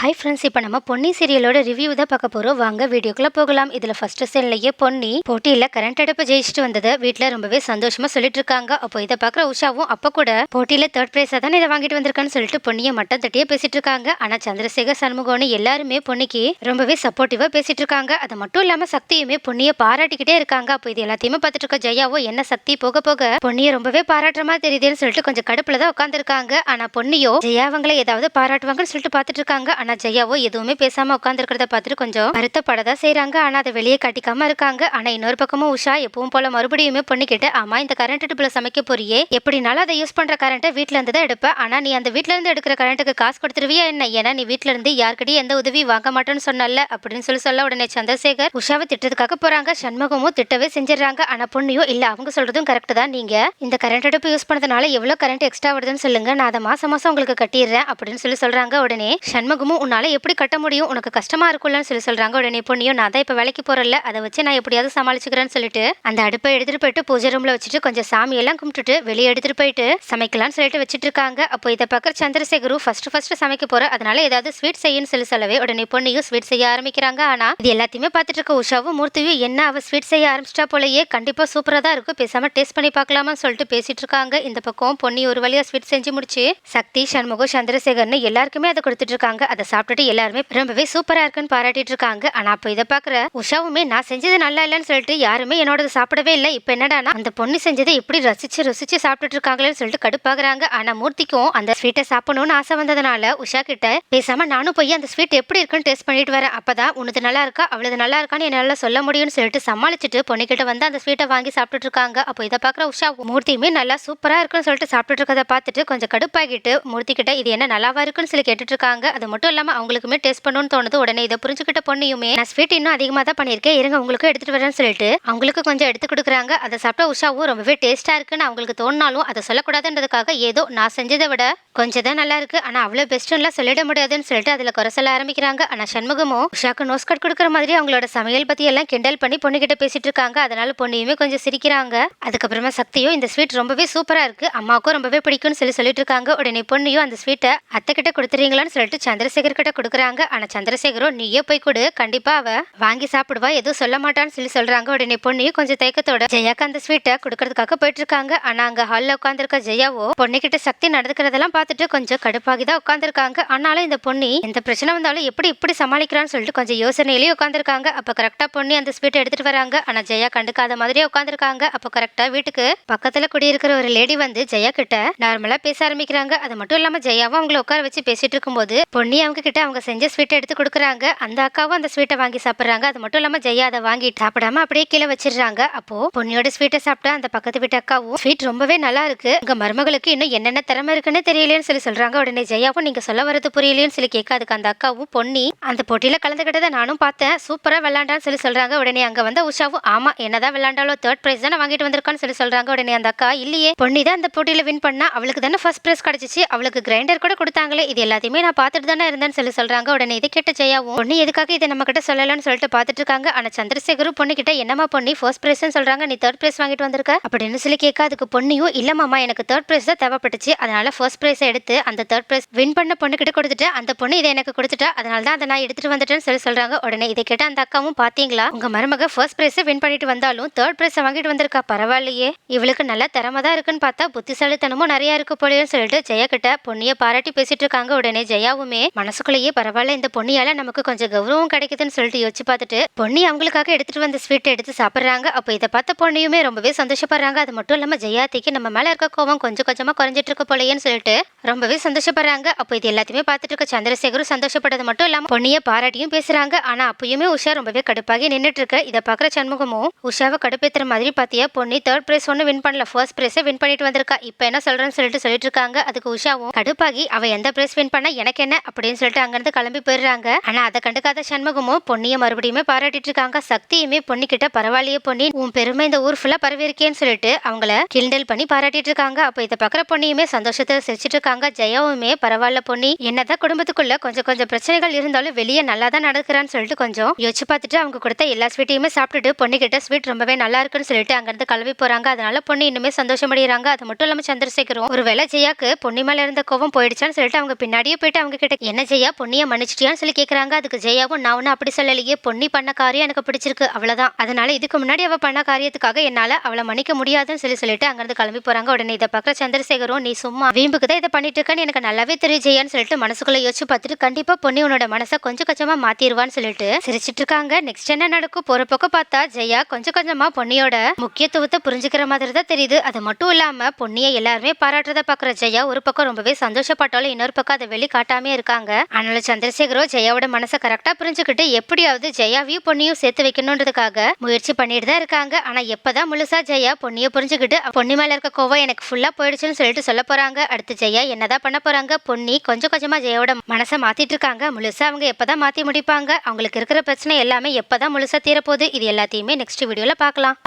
Hi friends இப்போ நம்ம Ponni சீரியலோட review தான் பார்க்க போகிறோம் வாங்க வீடியோக்குள்ளே போகலாம். இதில் ஃபர்ஸ்ட் சீன்லேயே பொன்னி போட்டியில் கரண்ட் அடுப்பு ஜெயிச்சுட்டு வந்ததை. வீட்டில் ரொம்பவே சந்தோஷமாக சொல்லிட்டு இருக்காங்க. அப்போ இதை பார்க்குற உஷாவும் அப்போ கூட போட்டியில் தேர்ட் ப்ரைஸாக தானே இதை வாங்கிட்டு வந்திருக்கான்னு சொல்லிட்டு பொன்னியை மட்டம் தட்டியே பேசிட்டு இருக்காங்க. ஆனால் சந்திரசேகர் சண்முகம்னு எல்லாருமே பொன்னிக்கு ரொம்பவே சப்போர்ட்டிவாக பேசிட்டு இருக்காங்க. அது மட்டும் இல்லாமல் சக்தியுமே பொன்னியை பாராட்டிக்கிட்டே இருக்காங்க. அப்போ இது எல்லாத்தையுமே பார்த்துட்டு இருக்க ஜெயாவோ என்ன சக்தி போக போக பொன்னியை ரொம்பவே பாராட்டுற மாதிரி தெரியுதுன்னு சொல்லிட்டு கொஞ்சம் கடுப்பில் தான் உட்காந்துருக்காங்க ஆனால் பொன்னியோ ஜெயா அவங்கள ஏதாவது பாராட்டுவாங்கன்னு சொல்லிட்டு பார்த்துட்டு இருக்காங்க. ஆனா ஜெயாவோ எதுவுமே பேசாம உட்காந்துருக்கிறத பார்த்துட்டு கொஞ்சம் வருத்தப்படதான் செய்கிறாங்க ஆனா அதை வெளியே காட்டிக்காம இருக்காங்க. ஆனா இன்னொரு பக்கமும் உஷா எப்பவும் போல மறுபடியுமே பொண்ணுக்கிட்ட ஆமா இந்த கரண்ட் அடுப்புல சமைக்க போறியே? எப்படினாலும் அதை யூஸ் பண்ற கரண்ட்டை வீட்ல இருந்து தான் எடுப்ப. ஆனா நீ அந்த வீட்ல இருந்து எடுக்கிற கரண்ட்டுக்கு காசு கொடுத்துருவியா என்ன? ஏன்னா நீ வீட்ல இருந்து யார்கிட்டயும் எந்த உதவி வாங்க மாட்டேன்னு சொன்னல அப்படின்னு சொல்லி சொல்ல உடனே சந்திரசேகர் உஷாவை திட்டத்துக்காக போறாங்க. சண்முகமும் திட்டவே செஞ்சிடறாங்க. ஆனா பொண்ணையும் இல்ல அவங்க சொல்றதும் கரெக்ட் தான். நீங்க இந்த கரண்ட் அடுப்பு யூஸ் பண்ணதுனால எவ்வளவு கரண்ட் எக்ஸ்ட்ரா வருதுன்னு சொல்லுங்க. நான் அதை மாசம் மாசம் உங்களுக்கு கட்டிடுறேன் அப்படின்னு சொல்லி சொல்றாங்க. உடனே சண்முகமும் உன்னால் எப்படி கட்ட முடியும்? உனக்கு கஷ்டமாக இருக்கும்லன்னு சொல்லி சொல்கிறாங்க உடனே பொண்ணியும் நான் தான் இப்போ வேலைக்கு போகிறல அதை வச்சு நான் எப்படியாவது சமாளிச்சுக்கிறேன்னு சொல்லிட்டு அந்த அடுப்பை எடுத்துகிட்டு போயிட்டு பூஜை ரூமில் வச்சுட்டு கொஞ்சம் சாமியெல்லாம் கும்பிட்டுட்டு வெளியே எடுத்துகிட்டு போயிட்டு சமைக்கலாம்னு சொல்லிட்டு வச்சுட்டு இருக்காங்க அப்போ இதை பார்க்குற சந்திரசேகரு ஃபர்ஸ்ட் ஃபர்ஸ்ட் சமைக்க போற. அதனால ஏதாவது ஸ்வீட் செய்யன்னு சொல்லி சொல்லவே உடனே பொண்ணியும் ஸ்வீட் செய்ய ஆரம்பிக்கிறாங்க. ஆனா இது எல்லாத்தையுமே பார்த்துட்டு இருக்க உஷாவும் மூர்த்தியும் என்ன அவ ஸ்வீட் செய்ய ஆரம்பிச்சிட்டா போலயே கண்டிப்பா சூப்பரா தான் இருக்கும் பேசாம டேஸ்ட் பண்ணி பார்க்கலாமான்னு சொல்லிட்டு பேசிட்டு இருக்காங்க இந்த பக்கம் பொண்ணி ஒரு வழியா ஸ்வீட் செஞ்சு முடிச்சு சக்தி சண்முகம் சந்திரசேகர்னு எல்லாருக்குமே அதை கொடுத்துட்டு இருக்காங்க அதை சாப்பிட்டுட்டு எல்லாருமே ரொம்பவே சூப்பரா இருக்குன்னு பாராட்டிட்டு இருக்காங்க. ஆனா அப்ப இதை பாக்குற உஷாவுமே நான் செஞ்சது நல்லா இல்லைன்னு சொல்லிட்டு யாருமே என்னோடது சாப்பிடவே இல்லை. இப்ப என்னடானா அந்த பொண்ணு செஞ்சதை இப்படி ரசிச்சு ருசிச்சு சாப்பிட்டுட்டு இருக்காங்களேன்னு சொல்லிட்டு கடுப்பாகுறாங்க. ஆனா மூர்த்திக்கும் அந்த ஸ்வீட்டை சாப்பிடணும்னு ஆசை வந்ததுனால உஷா கிட்ட பேசாம நானும் போய் அந்த ஸ்வீட் எப்படி இருக்குன்னு டேஸ்ட் பண்ணிட்டு வரேன். அப்பதான் உனது நல்லா இருக்கா? அவளது நல்லா இருக்கான்னு என்னால சொல்ல முடியும்னு சொல்லிட்டு சமாளிச்சுட்டு பொண்ணுகிட்ட வந்து அந்த ஸ்வீட்டை வாங்கி சாப்பிட்டுட்டு இருக்காங்க. அப்போ இதை பாக்குற உஷா மூர்த்தியுமே நல்லா சூப்பரா இருக்குன்னு சொல்லிட்டு சாப்பிட்டுட்டு இருக்கதை பார்த்துட்டு கொஞ்சம் கடுப்பாகிட்டு மூர்த்தி கிட்ட இது என்ன நல்லாவா இருக்குன்னு சொல்லி கேட்டுட்டு இருக்காங்க. அது மட்டும் இல்லாமல் அவங்களுக்குமே டேஸ்ட் பண்ணணும்னு தோணுது. உடனே இதை புரிஞ்சுக்கிட்ட பொண்ணையுமே நான் ஸ்வீட் இன்னும் அதிகமாக தான் பண்ணியிருக்கேன். இருங்க உங்களுக்கு எடுத்துகிட்டு வரேன்னு சொல்லிட்டு அவங்களுக்கு கொஞ்சம் எடுத்து கொடுக்குறாங்க. அதை சாப்பிட்டா உஷாவும் ரொம்பவே டேஸ்ட்டாக இருக்குன்னு அவங்களுக்கு தோணினாலும் அதை சொல்லக்கூடாதுன்றதுக்காக ஏதோ நான் செஞ்சதை விட கொஞ்சம் தான் நல்லா இருக்குது ஆனால் அவ்வளோ பெஸ்ட்டுலாம் சொல்லிட முடியாதுன்னு சொல்லிட்டு அதில் குறை சொல்ல ஆரம்பிக்கிறாங்க. ஆனால் சண்முகமும் உஷாக்கு நோஸ் கட் கொடுக்குற மாதிரி அவங்களோட சமையல் பற்றி எல்லாம் கிண்டல் பண்ணி பொண்ணுகிட்ட பேசிட்டு இருக்காங்க. அதனால பொண்ணையுமே கொஞ்சம் சிரிக்கிறாங்க. அதுக்கப்புறமா சக்தியும் இந்த ஸ்வீட் ரொம்பவே சூப்பராக இருக்கு. அம்மாவுக்கும் ரொம்பவே பிடிக்கும்னு சொல்லி சொல்லிட்டு இருக்காங்க. உடனே பொண்ணையும் அந்த ஸ்வீட்டை அத்தை கிட்ட கொடுத்துறீங்களான்னு சொல்லிட்டு சந்திரசேகர் கிட்ட கொடுக்குறாங்க. ஆனா சந்திரசேகரும் நீயே போய் கொடு. கண்டிப்பாக அவ வாங்கி சாப்பிடுவா. எதுவும் சொல்ல மாட்டான்னு சொல்லி சொல்றாங்க. உடனே பொண்ணையும் கொஞ்சம் தயக்கத்தோட ஜெயாக்கு அந்த ஸ்வீட்டை கொடுக்கறதுக்காக போயிட்டு இருக்காங்க ஆனால் அங்கே ஹாலில் உட்காந்துருக்க ஜெயாவோ பொண்ணுக்கிட்ட சக்தி நடந்துக்கிறதெல்லாம் பார்த்துட்டு கொஞ்சம் கடுப்பாகி தான் உட்காந்துருக்காங்க ஆனாலும் இந்த பொண்ணு எந்த பிரச்சனை வந்தாலும் எப்படி இப்படி சமாளிக்கிறான்னு சொல்லிட்டு கொஞ்சம் யோசனையிலேயே உட்காந்துருக்காங்க அப்போ கரெக்டாக பொண்ணி அந்த ஸ்வீட்டை எடுத்துட்டு வராங்க. ஆனா ஜெயா கண்டுக்காத மாதிரியே உட்காந்துருக்காங்க அப்போ கரெக்டாக வீட்டுக்கு பக்கத்துல குடியிருக்கிற ஒரு லேடி வந்து ஜெயா கிட்ட நார்மலாக பேச ஆரம்பிக்கிறாங்க. அது மட்டும் இல்லாமல் ஜெயாவும் அவங்கள உட்கார வச்சு பேசிட்டு இருக்கும்போது பொன்னி அவங்க கிட்ட அவங்க செஞ்ச ஸ்வீட்டை எடுத்து கொடுக்குறாங்க. அந்த அக்காவும் அந்த ஸ்வீட்டை வாங்கி சாப்பிட்றாங்க. அது மட்டும் இல்லாம ஜெயா அதை வாங்கி சாப்பிடாம அப்படியே கீழே வச்சிடுறாங்க. அப்போ பொன்னியோட ஸ்வீட்டை சாப்பிட்டா அந்த பக்கத்து வீட்டு அக்காவும் ஸ்வீட் ரொம்பவே நல்லா இருக்கு. உங்க மருமகளுக்கு இன்னும் என்னென்ன திறமை இருக்குன்னு தெரியலையேன்னு சொல்லி சொல்றாங்க. உடனே ஜெயாவும் நீங்க சொல்ல வரது புரியலையேன்னு சொல்லி கேட்க அதுக்கு அந்த அக்காவும் பொன்னி அந்த போட்டியில கலந்துகிட்டதை நானும் பார்த்தேன். சூப்பரா விளாண்டான்னு சொல்லி சொல்றாங்க. உடனே அங்க வந்த உஷாவும் ஆமா என்னதான் விளாண்டாலும் தேர்ட் பிரைஸ் தானே வாங்கிட்டு வந்திருக்கான்னு சொல்லி சொல்றாங்க. உடனே அந்த அக்கா இல்லையே பொன்னி தான் அந்த போட்டியில வின் பண்ணா. அவளுக்கு தானே ஃபர்ஸ்ட் பிரைஸ் கிடைச்சிச்சு. அவளுக்கு கிரைண்டர் கூட கொடுத்தாங்களே. இது எல்லாத்தையுமே நான் பார்த்துட்டு தானே இருந்தேன்னு சொல்லி சொல்றாங்க. உடனே இதை கேட்ட ஜெயாவும் பொண்ணு எதுக்காக இதை நம்ம கிட்ட சொல்லலாம்னு சொல்லிட்டு பார்த்துட்டு இருக்காங்க ஆனா சந்திரசேகரும் பொண்ணு கிட்ட என்னமா பொண்ணி ஃபர்ஸ்ட் ப்ரைஸ்னு சொல்றாங்க. நீ தேர்ட் பிரைஸ் வாங்கிட்டு வந்திருக்க? அப்படின்னு சொல்லி கேட்க அதுக்கு பொண்ணியும் இல்ல மாமா எனக்கு தேர்ட் பிரைஸ் தான் தேவைப்பட்டுச்சு. அதனால ஃபர்ஸ்ட் பிரைஸ் எடுத்து அந்த தேர்ட் பிரைஸ் வின் பண்ண பொண்ணு கிட்ட கொடுத்துட்டு அந்த பொண்ணு இதை எனக்கு கொடுத்துட்டா அதனால தான் அதை நான் எடுத்துட்டு வந்துட்டேன்னு சொல்லி சொல்றாங்க. உடனே இதை கேட்ட அந்த அக்காவும் பாத்தீங்களா? உங்க மருமக ஃபர்ஸ்ட் பிரைஸ் வின் பண்ணிட்டு வந்தாலும் தேர்ட் பிரைஸ் வாங்கிட்டு வந்திருக்கா? பரவாயில்லையே. இவளுக்கு நல்ல திறமை தான் இருக்குன்னு பார்த்தா புத்திசாலித்தனமும் நிறைய இருக்கு போலன்னு சொல்லிட்டு ஜெயா கிட்ட பொண்ணிய பாராட்டி பேசிட்டு இருக்காங்க. உடனே ஜெயாவுமே மனசுக்குள்ளேயே பரவாயில்ல இந்த பொண்ணியால நமக்கு கொஞ்சம் கௌரவம் கிடைக்குதுன்னு சொல்லிட்டு யோசிச்சு பார்த்துட்டு பொன்னி அவங்களுக்காக எடுத்துட்டு வந்த ஸ்வீட்டை எடுத்து சாப்பிட்றாங்க. அப்போ இதை பார்த்த பொண்ணியுமே ரொம்பவே சந்தோஷப்படுறாங்க. அது மட்டும் இல்லாம ஜெயாத்திக்கு நம்ம மேல இருக்க கோவம் கொஞ்சம் கொஞ்சமா குறைஞ்சிட்டு இருக்க போலையேன்னு சொல்லிட்டு ரொம்பவே சந்தோஷப்படுறாங்க. அப்போ இது எல்லாத்தையுமே பார்த்துட்டு இருக்க சந்திரசேகரும் சந்தோஷப்பட்டது மட்டும் இல்லாம பொன்னிய பாராட்டியும் பேசுறாங்க. ஆனா அப்பயுமே உஷா ரொம்பவே கடுப்பாகி நின்றுட்டு இருக்க. இதை பாக்குற சண்முகமும் உஷாவை கடுப்பேத்துற மாதிரி பாத்தியா பொன்னி தேர்ட் பிரைஸ் ஒன்று வின் பண்ணல. ஃபர்ஸ்ட் பிரைஸை வின் பண்ணிட்டு வந்திருக்கா. இப்போ என்ன சொல்றேன்னு சொல்லிட்டு சொல்லிட்டு இருக்காங்க. அதுக்கு உஷாவும் கடுப்பாகி அவ எந்த பிரைஸ் வின் பண்ண? எனக்கு என்ன? அப்படின்னு அப்படின்னு சொல்லிட்டு அங்கேருந்து கிளம்பி போயிடுறாங்க. ஆனா அதை கண்டுக்காத சண்முகமும் பொன்னியை மறுபடியுமே பாராட்டிட்டு இருக்காங்க. சக்தியுமே பொண்ணு பரவாயில்லையே பொன்னி உன் பெருமை இந்த ஊர் ஃபுல்லா பரவி இருக்கேன்னு சொல்லிட்டு அவங்கள கிண்டல் பண்ணி பாராட்டிட்டு இருக்காங்க. அப்போ இதை பாக்குற பொன்னியுமே சந்தோஷத்தை சிரிச்சிட்டு இருக்காங்க. ஜெயாவுமே பரவாயில்ல பொன்னி என்னதான் குடும்பத்துக்குள்ள கொஞ்சம் கொஞ்சம் பிரச்சனைகள் இருந்தாலும் வெளியே நல்லா தான் நடக்கிறான்னு சொல்லிட்டு கொஞ்சம் யோசிச்சு பார்த்துட்டு அவங்க கொடுத்த எல்லா ஸ்வீட்டையுமே சாப்பிட்டுட்டு பொண்ணு ஸ்வீட் ரொம்பவே நல்லா இருக்குன்னு சொல்லிட்டு அங்கிருந்து கிளம்பி போறாங்க. அதனால பொண்ணு இன்னுமே சந்தோஷமடைகிறாங்க. அது மட்டும் இல்லாம சந்திரசேகரும் ஒருவேளை ஜெயாக்கு பொன்னி மேல இருந்த கோவம் போயிடுச்சான்னு சொல்லிட்டு அவங்க பின்னாடியே போயிட்டு அவங்க கிட்ட என்ன ஜெயா பொன்னியை மன்னிச்சிட்டியான்னு சொல்லி கேட்குறாங்க அதுக்கு ஜெயாவும் நான் ஒன்னும் அப்படி சொல்லலையே பொன்னி பண்ண காரியம் எனக்கு பிடிச்சிருக்கு. அவ்வளோதான் அதனால இதுக்கு முன்னாடி அவள் பண்ண காரியத்துக்காக என்னால் அவளை மன்னிக்க முடியாதுன்னு சொல்லி சொல்லிட்டு அங்கேருந்து கிளம்பி போகிறாங்க உடனே இதை பார்க்குற சந்திரசேகரும் நீ சும்மா வீம்புக்கு தான் இதை பண்ணிட்டு இருக்கேன்னு எனக்கு நல்லாவே தெரியும் ஜெயான்னு சொல்லிட்டு மனசுக்குள்ள யோசிச்சு பார்த்துட்டு கண்டிப்பாக பொன்னி உன்னோட மனசை கொஞ்சம் கொஞ்சமாக மாற்றிடுவான்னு சொல்லிட்டு சிரிச்சிட்டு இருக்காங்க. நெக்ஸ்ட் என்ன நடக்கும்? போகிற பக்கம் பார்த்தா ஜெயா கொஞ்சம் கொஞ்சமாக பொன்னியோட முக்கியத்துவத்தை புரிஞ்சுக்கிற மாதிரி தான் தெரியுது. அது மட்டும் இல்லாமல் பொன்னியை எல்லாருமே பாராட்டுறதை பார்க்குற ஜெயா ஒரு பக்கம் ரொம்பவே சந்தோஷப்பட்டாலும் இன்னொரு பக்கம் அதை வெளிக்காட்டாமே இருக்காங்க. அதனால சந்திரசேகரோ ஜெயாவோட மனசை கரெக்டா புரிஞ்சுக்கிட்டு எப்படியாவது ஜெயாவையும் பொன்னியும் சேர்த்து வைக்கணுன்றதுக்காக முயற்சி பண்ணிட்டு தான் இருக்காங்க. ஆனா எப்பதான் முழுசா ஜெயா பொன்னியை புரிஞ்சுக்கிட்டு பொன்னி மேல இருக்க கோவம் எனக்கு ஃபுல்லா போயிடுச்சுன்னு சொல்லிட்டு சொல்ல போறாங்க. அடுத்து ஜெயா என்னதான் பண்ண போறாங்க? பொன்னி கொஞ்சம் கொஞ்சமா ஜெயாவோட மனசை மாத்திட்டு இருக்காங்க. முழுசா அவங்க எப்பதான் மாத்தி முடிப்பாங்க? அவங்களுக்கு இருக்கிற பிரச்சனை எல்லாமே எப்பதான் முழுசா தீரப்போகுது? இது எல்லாத்தையுமே நெக்ஸ்ட் வீடியோல பார்க்கலாம்.